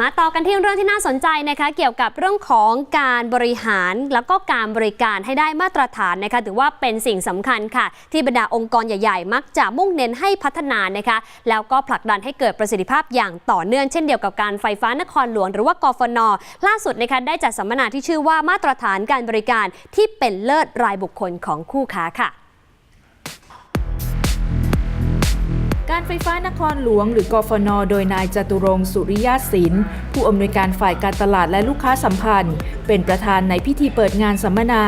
มาต่อกันที่เรื่องที่น่าสนใจนะคะเกี่ยวกับเรื่องของการบริหารแล้วก็การบริการให้ได้มาตรฐานนะคะถือว่าเป็นสิ่งสำคัญค่ะ ที่บรรดาองค์กรใหญ่ ๆ มักจะมุ่งเน้นให้พัฒนานะคะแล้วก็ผลักดันให้เกิดประสิทธิภาพอย่างต่อเนื่องเช่นเดียวกับการไฟฟ้านครหลวง หรือว่ากฟน ล่าสุดนะคะได้จัดสัมมนาที่ชื่อว่ามาตรฐานการบริการที่เป็นเลิศรายบุคคลของคู่ค้าค่ะ การไฟฟ้านครหลวง หรือกฟน โดยนายจตุรงสุริยาสินผู้อำนวยการฝ่ายการตลาดและลูกค้าสัมพันธ์ เป็นประธานในพิธีเปิดงานสัมมนา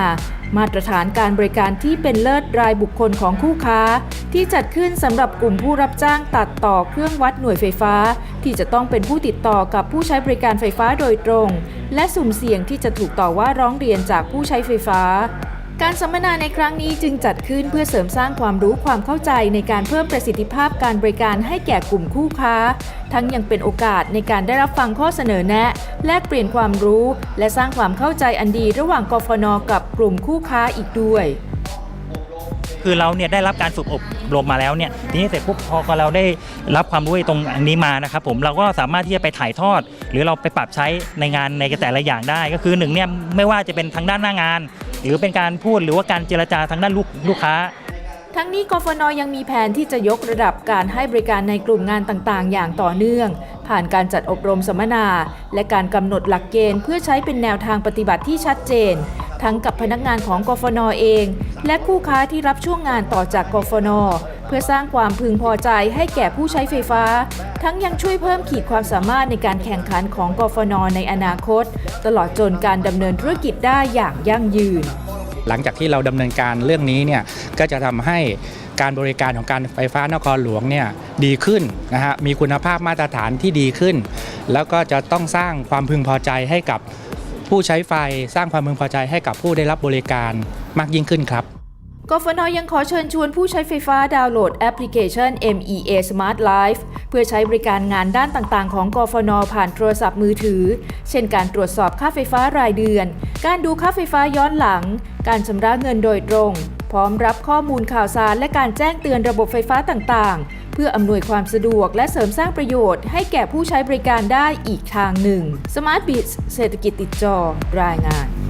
มาตรฐานการบริการที่เป็นเลิศรายบุคคลของคู่ค้า ที่จัดขึ้นสำหรับกลุ่มผู้รับจ้างตัดต่อเครื่องวัดหน่วยไฟฟ้า ที่จะต้องเป็นผู้ติดต่อกับผู้ใช้บริการไฟฟ้าโดยตรง และสุ่มเสี่ยงที่จะถูกต่อว่าร้องเรียนจากผู้ใช้ไฟฟ้า การสัมมนาในครั้งนี้จึงจัดขึ้นเพื่อเสริมสร้างความรู้ความเข้าใจในการเพิ่มประสิทธิภาพการบริการให้แก่กลุ่มคู่ค้า ทั้งยังเป็นโอกาสในการได้รับฟังข้อเสนอแนะ แลกเปลี่ยนความรู้ และสร้างความเข้าใจอันดีระหว่างกฟนกับกลุ่มคู่ค้าอีกด้วยคือเราเนี่ยได้รับการฝึกอบรมมาแล้วเนี่ยทีนี้เสร็จปุ๊บพอเราได้รับความรู้ตรงอันนี้มานะครับผมเราก็สามารถที่จะไปถ่ายทอด หรือเราไปปรับใช้ในงานในแต่ละอย่างได้ ก็คือหนึ่งเนี่ยไม่ว่าจะเป็นทางด้านหน้างาน หรือเป็นการพูดหรือว่าการเจรจาทางด้านลูกลูกค้า ทั้งนี้กฟนยังมีแผนที่จะยกระดับการให้บริการในกลุ่มงานต่างๆ อย่างต่อเนื่อง ผ่านการจัดอบรมสัมมนา และการกำหนดหลักเกณฑ์ เพื่อใช้เป็นแนวทางปฏิบัติที่ชัดเจน ทั้งกับพนักงานของกฟนเอง และคู่ค้าที่รับช่วงงานต่อจากกฟน เพื่อสร้างความพึงพอใจให้แก่ผู้ใช้ไฟฟ้า ทั้งยังช่วยเพิ่มขีดความสามารถในการแข่งขันของกฟนในอนาคต ตลอดจนการดำเนินธุรกิจได้อย่างยั่งยืน หลังจากที่เราดำเนินการเรื่องนี้เนี่ยก็จะทำให้การบริการของการไฟฟ้านครหลวงเนี่ยดีขึ้นนะฮะมีคุณภาพมาตรฐานที่ดีขึ้น แล้วก็จะต้องสร้างความพึงพอใจให้กับผู้ใช้ไฟ สร้างความพึงพอใจให้กับผู้ได้รับบริการมากยิ่งขึ้นครับ กฟนยังขอเชิญชวนผู้ใช้ไฟฟ้าดาวน์โหลดแอปพลิเคชัน MEA Smart Life เพื่อใช้บริการงานด้านต่างๆ ของกฟนผ่านโทรศัพท์มือถือ เช่นการตรวจสอบค่าไฟฟ้ารายเดือน การดูค่าไฟฟ้าย้อนหลัง การชำระเงินโดยตรง พร้อมรับข้อมูลข่าวสารและการแจ้งเตือนระบบไฟฟ้าต่างๆ เพื่ออำนวยความสะดวกและเสริมสร้างประโยชน์ ให้แก่ผู้ใช้บริการได้อีกทางหนึ่ง Smart b i z เศรษฐกิจติดจอรายงาน